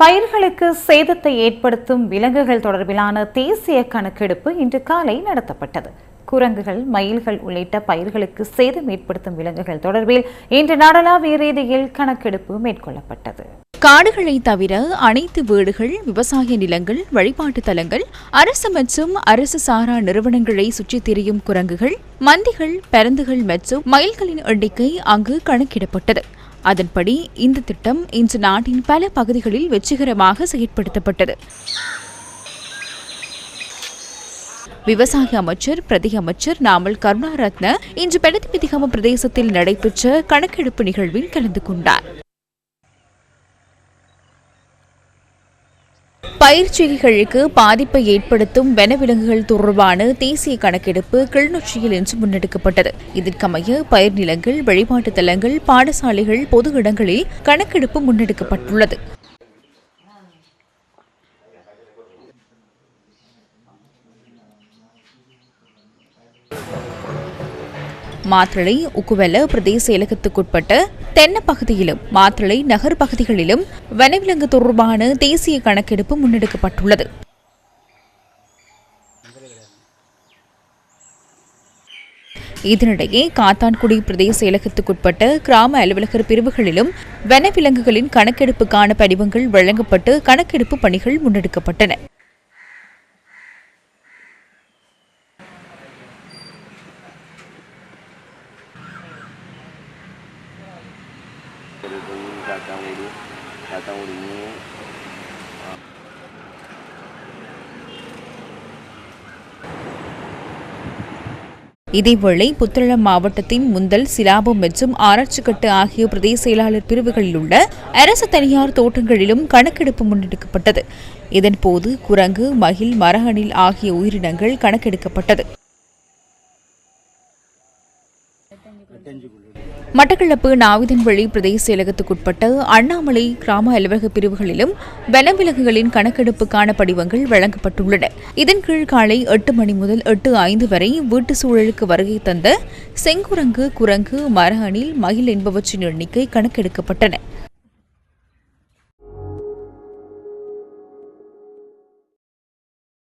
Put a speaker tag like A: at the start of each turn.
A: பயிர்களுக்கு சேதத்தை ஏற்படுத்தும் விலங்குகள் தொடர்பிலான தேசிய கணக்கெடுப்பு இன்று காலை நடத்தப்பட்டது. குரங்குகள் மயில்கள் உள்ளிட்ட பயிர்களுக்கு சேதம் ஏற்படுத்தும் விலங்குகள் தொடர்பில் இன்று நாடளாவிய ரீதியில் கணக்கெடுப்பு மேற்கொள்ளப்பட்டது.
B: காடுகளை தவிர அனைத்து வீடுகள் விவசாய நிலங்கள் வழிபாட்டு தலங்கள் அரசு மற்றும் அரசு சாரா நிறுவனங்களை சுற்றித் திரியும் குரங்குகள் மந்திகள் பரந்துகள் மற்றும் மயில்களின் எண்ணிக்கை அங்கு கணக்கிடப்பட்டது. அதன்படி இந்த திட்டம் இன்று நாட்டின் பல பகுதிகளில் வெற்றிகரமாக செயற்படுத்தப்பட்டது. விவசாய அமைச்சர் பிரதி அமைச்சர் நாமல் கருணாரத்ன இன்று பெலதிபிதிகம பிரதேசத்தில் நடைபெற்ற கணக்கெடுப்பு நிகழ்வில் கலந்து கொண்டார். பயிர்ச்செய்கைகளுக்கு பாதிப்பை ஏற்படுத்தும் வனவிலங்குகள் தொடர்பான தேசிய கணக்கெடுப்பு கிளிநொச்சியில் இன்று முன்னெடுக்கப்பட்டது. இதற்கமைய பயிர் நிலங்கள் வழிபாட்டு தலங்கள் பாடசாலைகள் பொது இடங்களில் கணக்கெடுப்பு முன்னெடுக்கப்பட்டுள்ளது. மாத்திரை உக்குவெல பிரதேச இலக்கத்துக்குட்பட்ட தென்ன பகுதியிலும் மாத்திரை நகர் பகுதிகளிலும் வனவிலங்கு தொடர்பான தேசிய கணக்கெடுப்பு முன்னெடுக்கப்பட்டுள்ளது. இதனிடையே காத்தான்குடி பிரதேச இலக்கத்துக்குட்பட்ட கிராம அலுவலகர் பிரிவுகளிலும் வனவிலங்குகளின் கணக்கெடுப்புக்கான படிவங்கள் வழங்கப்பட்டு கணக்கெடுப்பு பணிகள் முன்னெடுக்கப்பட்டன.
C: Telepon datang dulu, datang
B: இதேவேளை புத்தளம் மாவட்டத்தின் முந்தல் சிலாபம் மற்றும் ஆராய்ச்சிக்கட்டு ஆகிய பிரதேச செயலாளர் பிரிவுகளில் உள்ள அரசு தனியார் தோட்டங்களிலும் கணக்கெடுப்பு முன்னெடுக்கப்பட்டது. இதன்போது குரங்கு மகிழ் மரகணில் ஆகிய உயிரினங்கள் கணக்கெடுக்கப்பட்டது. மட்டக்களப்பு நாவிதன்வழி பிரதேச செயலகத்துக்குட்பட்ட அண்ணாமலை கிராம அலுவலக பிரிவுகளிலும் வனவிலங்குகளின் கணக்கெடுப்புக்கான படிவங்கள் வழங்கப்பட்டுள்ளன. இதன் கீழ் காலை எட்டு மணி முதல் எட்டு ஐந்து வரை வீட்டு சூழலுக்கு வருகை தந்த செங்குரங்கு குரங்கு மர அணில் மயில் என்பவற்றின் எண்ணிக்கை கணக்கெடுக்கப்பட்டன.